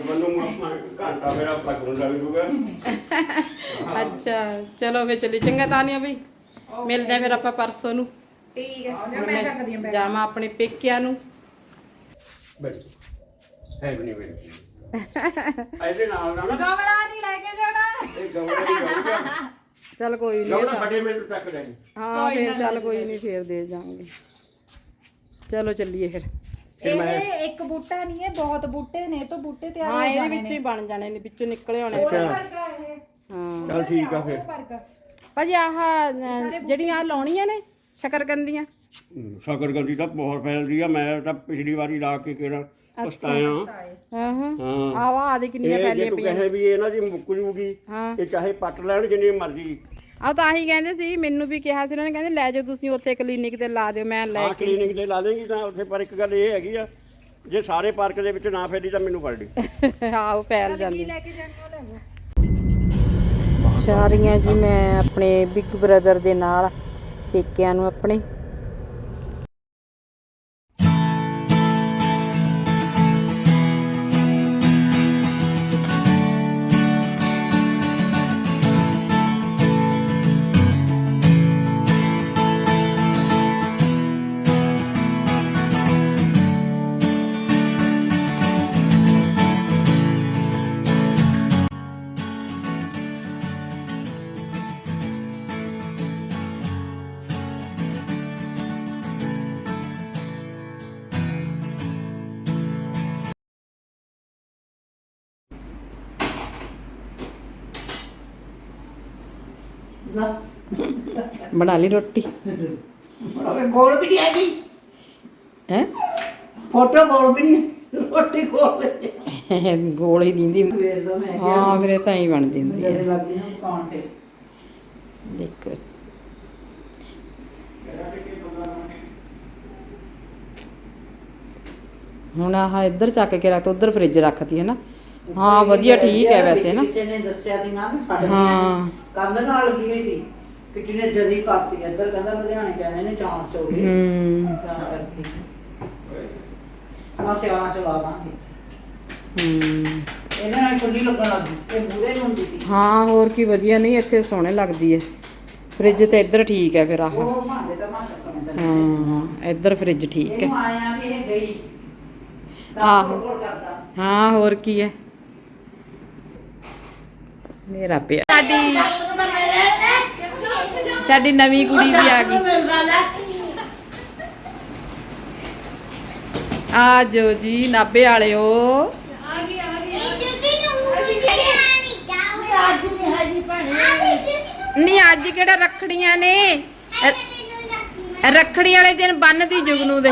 ਮੈਨੂੰ ਘੰਟਾ ਮੇਰਾ ਪਕੜਨ ਲੱਗ ਜੂਗਾ। ਅੱਛਾ ਚਲੋ ਫੇ ਚੱਲੀ ਚੰਗਾ ਤਾਨੀਆ ਬਈ। ਮਿਲਦੇ ਆ ਫਿਰ ਆਪਾਂ ਪਰਸੋਂ ਨੂੰ। ਠੀਕ ਹੈ ਮੈਂ ਚੱਕਦੀ ਹਾਂ ਜਾਵਾਂ ਆਪਣੇ ਪੇਕਿਆਂ ਨੂੰ। ਬੈਠ ਹੈ ਵੀ ਨਹੀਂ ਮੇਰੇ ਇਹਦੇ ਨਾਲ ਨਾ ਨਾ ਗਮਲਾ ਨਹੀਂ ਲੈ ਕੇ ਜਾਣਾ। ਇਹ ਗਮਲੇ ਦੀ ਜਾਊਗਾ ਚੱਲ ਕੋਈ ਨਹੀਂ ਗਮਲਾ ਵੱਡੇ ਮੈਨੂੰ ਟੱਕ ਲੈ। ਹਾਂ ਫੇਰ ਚੱਲ ਕੋਈ ਨਹੀਂ ਫੇਰ ਦੇ ਜਾਵਾਂਗੇ। ਚਲੋ ਚੱਲੀਏ ਫਿਰ। ਇਹ ਇੱਕ ਬੂਟਾ ਨਹੀਂ ਹੈ ਬਹੁਤ ਬੂਟੇ ਨੇ ਇਹ ਤੋਂ ਬੂਟੇ ਤਿਆਰ ਹਾਂ ਹੋ ਇਹਦੇ ਜਾਣੇ ਵਿੱਚ ਨੇ ਹੀ ਬਣ ਜਾਣੇ ਨੇ ਵਿੱਚੋਂ ਨਿਕਲੇ ਹੋਣੇ ਉਹਦੇ ਵਰਗਾ ਇਹ ਹਾਂ ਚਲ ਠੀਕ ਆ ਫਿਰ ਵਰਗਾ ਭਾਜੀ ਆਹ ਜਿਹੜੀਆਂ ਆਹ ਲਾਉਣੀਆਂ ਨੇ ਸ਼ਕਰਕੰਦੀਆਂ ਸ਼ਕਰਗੰਦੀ ਤਾਂ ਬਹੁਤ ਫੈਲਦੀ ਆ ਮੈਂ ਤਾਂ ਪਿਛਲੀ ਵਾਰੀ ਲਾ ਕੇ ਕਿਹੜਾ ਪਛਤਾਇਆ ਹਾਂ ਹਾਂ ਹਾਂ ਆਹ ਆਹ ਦੇ ਕਿੰਨੀਆਂ ਇਹ ਜੇ ਫੈਲੀਆਂ ਤੂੰ ਪਈਆਂ ਕਹੇ ਵੀ ਇਹਨਾਂ ਦੀ ਮੁੱਕ ਜੂਗੀ ਹਾਂ ਇਹ ਚਾਹੇ ਪੱਟ ਲੈਣ ਜਿੰਨੀ ਮਰਜ਼ੀ ਆਹ ਤਾਂ ਆਹੀ ਕਹਿੰਦੇ ਸੀ ਮੈਨੂੰ ਵੀ ਕਿਹਾ ਸੀ ਉਹਨਾਂ ਨੇ ਕਹਿੰਦੇ ਲੈ ਜਾਓ ਤੁਸੀਂ ਉੱਥੇ ਕਲੀਨਿਕ ਤੇ ਲਾ ਦਿਓ ਮੈਂ ਲੈ ਆ ਕਲੀਨਿਕ ਤੇ ਲਾ ਦੇਂਗੀ ਤਾਂ ਉੱਥੇ ਪਰ ਇੱਕ ਗੱਲ ਇਹ ਹੈਗੀ ਆ ਜੇ ਸਾਰੇ ਪਾਰਕ ਦੇ ਵਿੱਚ ਨਾ ਫੈਲੀ ਤਾਂ ਮੈਨੂੰ ਫੜ ਲਈ। ਆਓ ਫੈਲ ਜਾਂਦੀ ਕੀ ਲੈ ਕੇ ਜਾਣਾ ਲੈ ਜਾ ਰਹੀ ਹਾਂ ਜੀ ਮੈਂ ਆਪਣੇ ਬਿਗ ਬ੍ਰਦਰ ਦੇ ਨਾਲ ਪੇਕਿਆਂ ਨੂੰ ਆਪਣੇ। ਬਣਾ ਲਈ ਰੋਟੀ। ਅਰੇ ਗੋਲ ਵੀ ਨਹੀਂ ਹੈਗੀ ਹੈ? ਫੋਟੋ ਗੋਲ ਵੀ ਨਹੀਂ ਰੋਟੀ ਗੋਲ ਗੋਲ ਹੀ ਦਿੰਦੀ। ਹਾਂ ਮੇਰੇ ਤਾਂ ਹੀ ਬਣ ਹੈ। ਜਦ ਤੇ ਦੇਖੋ। ਹੁਣ ਆਹ ਇੱਧਰ ਚੱਕ ਕੇ ਰੱਖ ਉਧਰ ਫ੍ਰਿਜ ਰੱਖਤੀ ਹੈ ਨਾ। ਹਾਂ ਵਧੀਆ ਠੀਕ ਹੈ ਵੈਸੇ ਨਾ। ਕਿਸੇ ਨੇ ਦੱਸਿਆ ਸੀ ਨਾ ਵੀ ਸਾਡੇ ਹਾਂ। ਕੰਧ ਨਾਲ ਲੱਗੀ ਹੋਈ ਸੀ ਕਿਟੀ ਨੇ ਜਦੀ ਕਰਤੀ ਇੱਧਰ ਕਹਿੰਦਾ ਲੁਧਿਆਣੇ ਕਹਿੰਦੇ ਨੇ ਚਾਂਸ ਹੋ ਗਏ। ਹੂੰ। ਤਾਂ ਕਰਕੇ। ਨਾ ਸਿਆਣਾ ਚਲਾ ਦਾਂਗੇ ਹੂੰ। ਇਹਦੇ ਨਾਲ ਖੁੱਲੀ ਲੱਗਣ ਲੱਗੀ ਇਹ ਮੂਰੇ ਨੂੰ ਹੁੰਦੀ ਸੀ। ਹਾਂ ਹੋਰ ਕੀ ਵਧੀਆ ਨਹੀਂ ਇੱਥੇ ਸੋਹਣੇ ਲੱਗਦੀ ਹੈ ਫ੍ਰਿਜ ਤੇ ਇੱਧਰ ਠੀਕ ਹੈ ਫਿਰ ਆਹ। ਉਹ ਭਾਂਡੇ ਤਾਂ ਮਾਂ ਹਾਂ ਇੱਧਰ ਫ੍ਰਿਜ ਠੀਕ ਹੈ ਇਹਨੂੰ ਆਇਆ ਵੀ ਇਹ ਗਈ। ਆਹੋ। ਹਾਂ ਹੋਰ ਕੀ ਹੈ ਮੇਰਾ ਪਿਆ ਸਾਡੀ ਸਾਡੀ ਨਵੀਂ ਕੁੜੀ ਵੀ ਆ ਗਈ। ਆ ਜੋ ਜੀ ਨਾਬੇ ਵਾਲਿਓ। ਅੱਜ ਨਹੀਂ ਅੱਜ ਕਿਹੜਾ ਰੱਖੜੀਆਂ ਨੇ? ਰੱਖੜੀ ਵਾਲੇ ਦਿਨ ਬੰਨਦੀ ਜੁਗਨੂ ਦੇ।